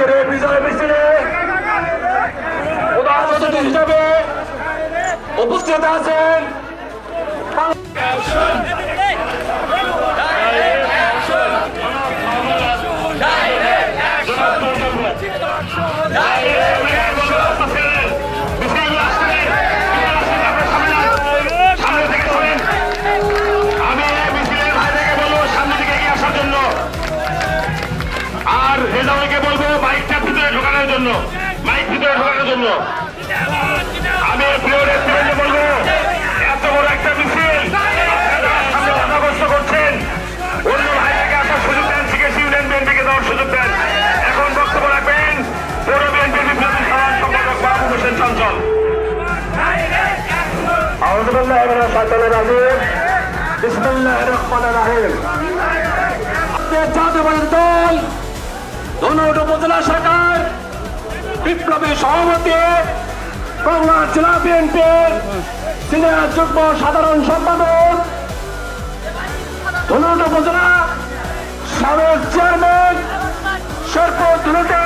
আজকের এই বিজয় মিছিলে প্রধান অতিথি হিসাবে উপস্থিত আছেন আমি জন্য মাইক ভিতরে ঢোকানোর জন্য। আমি প্রিয় রেস্টুরেন্টে বলব এত বড় একটা মিছিল। বাধাগ্রস্ত করছেন। অন্য ভাইটাকে আসার সুযোগ দেন শিখে ইউনিয়ন বিএনপিকে দেওয়ার সুযোগ দেন। এখন বক্তব্য রাখবেন পৌর বিএনপির বিপ্লবী সাধারণ সম্পাদক মাহবুব হোসেন চঞ্চল। আহমদুল্লাহ সাতালের আলী বিসমুল্লাহ রহমান রাহিম। জাতীয় দল দোনো উপজেলা সরকার বিপ্লবী সভাপতি বাংলা জেলা বিএনপির সিনিয়র যুগ্ম সাধারণ সম্পাদক ধনুট উপজেলা সাবেক চেয়ারম্যান শেরপুর ধনুটের